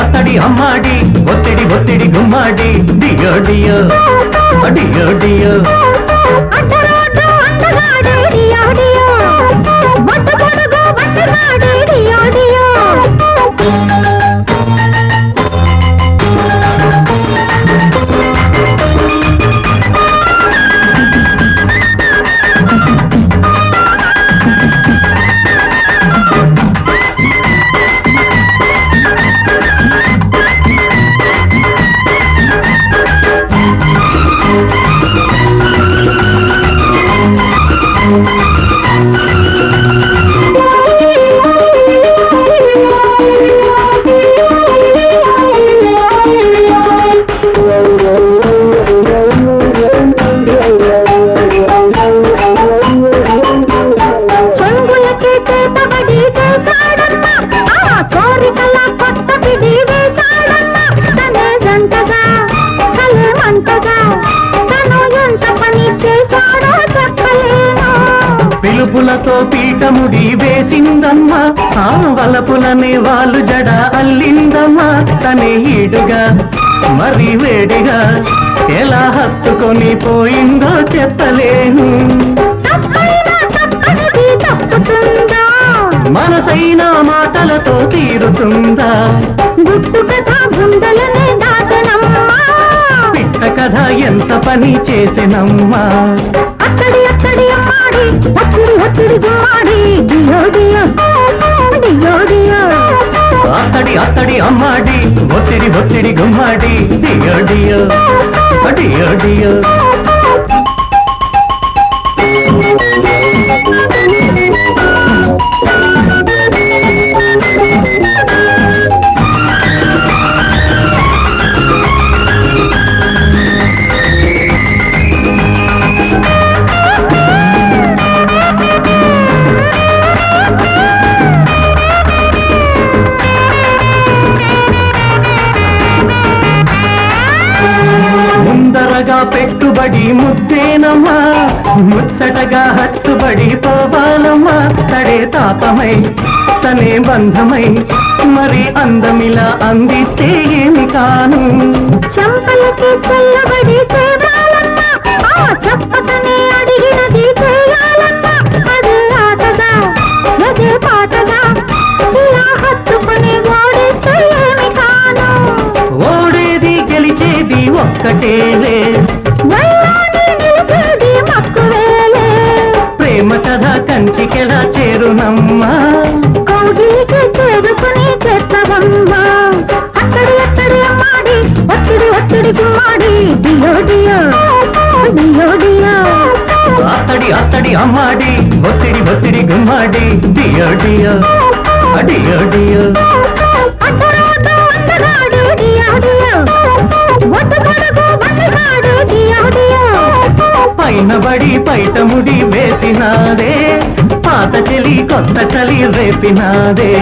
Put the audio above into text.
ஆத்தாடி அம்மாடி ஒத்தடி ஒத்தடி கும்மாடி டியோ டியோ அடியோ டியோ அண்டராடோ அண்டராடி டியோ டியோ పిలుపులతో పీఠముడి వేసిందమ్మా. ఆ వలపులనే వాళ్ళు జడ అల్లిందమ్మా. తనే ఈడుగా మరి వేడిగా ఎలా హత్తుకొని పోయిందో చెప్పలేను. మనసైన మాటలతో తీరుతుందా? గుట్టు కథ బృందలనే దాటనమ్మా పిట్ట కథ ఎంత పని చేసినమ్మా. అక్కడి అక్కడి అమ్మాడి சுடுகாடு டியோடியோ டியோடியோ ஆத்தடி ஆத்தடி அம்மாடி. ஒத்திடி ஒத்திடி கும்மாடி. டியோடியோ டியோடியோ ఒత్తిడి పెట్టుబడి ముద్దేనమ్మా ముచ్చటగా హచ్చుబడి పోవాలమ్మా. తడే తాపమై తనే బంధమై మరి అందమిలా అందిస్తే ఏమి కాను. చంపలకి ఒక్కటేలే వల్లాని నిలిచేది మక్కువేలే ప్రేమ కథ కంచికెలా చేరునమ్మా కౌగిలికి చేరుకుని చేస్తావమ్మా అక్కడి అక్కడి అమ్మాడి ఒత్తిడి ఒత్తిడి గుమ్మాడి డియో డియో డియో డియో అత్తడి అత్తడి అమ్మాడి ఒత్తిడి ఒత్తిడి గుమ్మాడి డియో డియో డియో డియో పైన బడి పైట ముడి వేసినాదే పాత చెలి కొత్త చలి రేపినాదే.